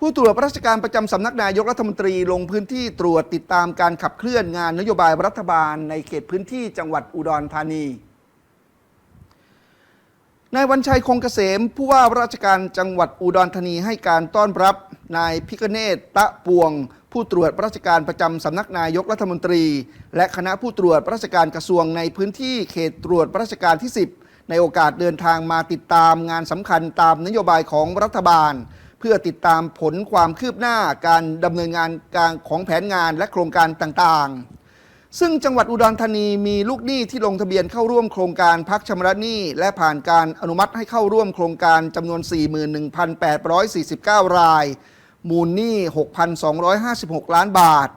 ผู้ตรวจราชการประจำสำนักนายกรัฐมนตรีลงพื้นที่ตรวจติดตามการขับเคลื่อนงานนโยบายรัฐบาลในเขตพื้นที่จังหวัดอุดรธานีนายวันชัยคงเกษมผู้ว่าราชการจังหวัดอุดรธานีให้การต้อนรับนายพิกเนตตะปวง ผู้ตรวจราชการประจำสำนักนายกรัฐมนตรี และคณะผู้ตรวจราชการกระทรวงในพื้นที่เขตตรวจราชการที่ 10 ในโอกาสเดินทางมาติดตามงานสำคัญตามนโยบายของรัฐบาล เพื่อติดตามผลความคืบหน้าการดำเนินงานการของแผนงานและโครงการต่างๆ ซึ่งจังหวัดอุดรธานีมีลูกหนี้ที่ลงทะเบียนเข้าร่วมโครงการพักชำระหนี้และผ่านการอนุมัติให้เข้าร่วมโครงการจำนวน 41,849 ราย มูลหนี้ 6,256 ล้านบาท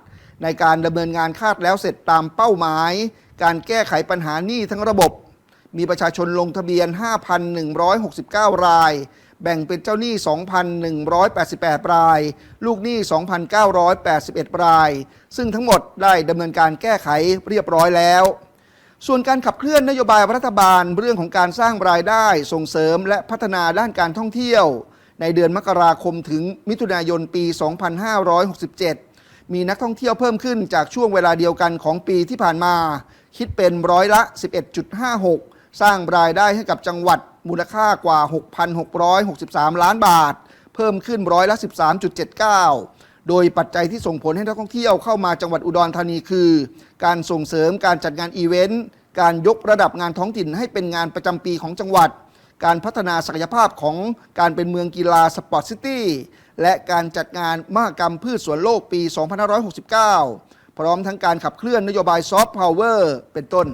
ในการดำเนินงานคาดแล้วเสร็จตามเป้าหมาย การแก้ไขปัญหาหนี้ทั้งระบบ มีประชาชนลงทะเบียน 5,169 ราย แบ่งเป็นเจ้าหนี้ 2,188 ราย ลูกหนี้ 2,981 ราย ซึ่งทั้งหมดได้ดำเนินการแก้ไขเรียบร้อยแล้วส่วนการขับเคลื่อนนโยบายรัฐบาลเรื่องของการสร้างรายได้ส่งเสริมและพัฒนาด้านการท่องเที่ยว ในเดือนมกราคมถึงมิถุนายนปี 2567 มีนักท่องเที่ยวเพิ่มขึ้นจากช่วงเวลาเดียวกันของปีที่ผ่านมา คิดเป็นร้อยละ 11.56 สร้างรายได้ให้กับจังหวัด มูลค่ากว่า 6,663 ล้านบาท เพิ่มขึ้นร้อยละ 13.79 โดยปัจจัยที่ส่งผลให้นักท่องเที่ยวเข้ามาจังหวัดอุดรธานีคือ การส่งเสริมการจัดงานอีเวนต์ การยกระดับงานท้องถิ่นให้เป็นงานประจำปีของจังหวัด การพัฒนาศักยภาพของการเป็นเมืองกีฬาสปอร์ตซิตี้ และการจัดงานมหกรรมพืชสวนโลกปี 2569 พร้อมทั้งการขับเคลื่อนนโยบายซอฟต์พาวเวอร์เป็นต้น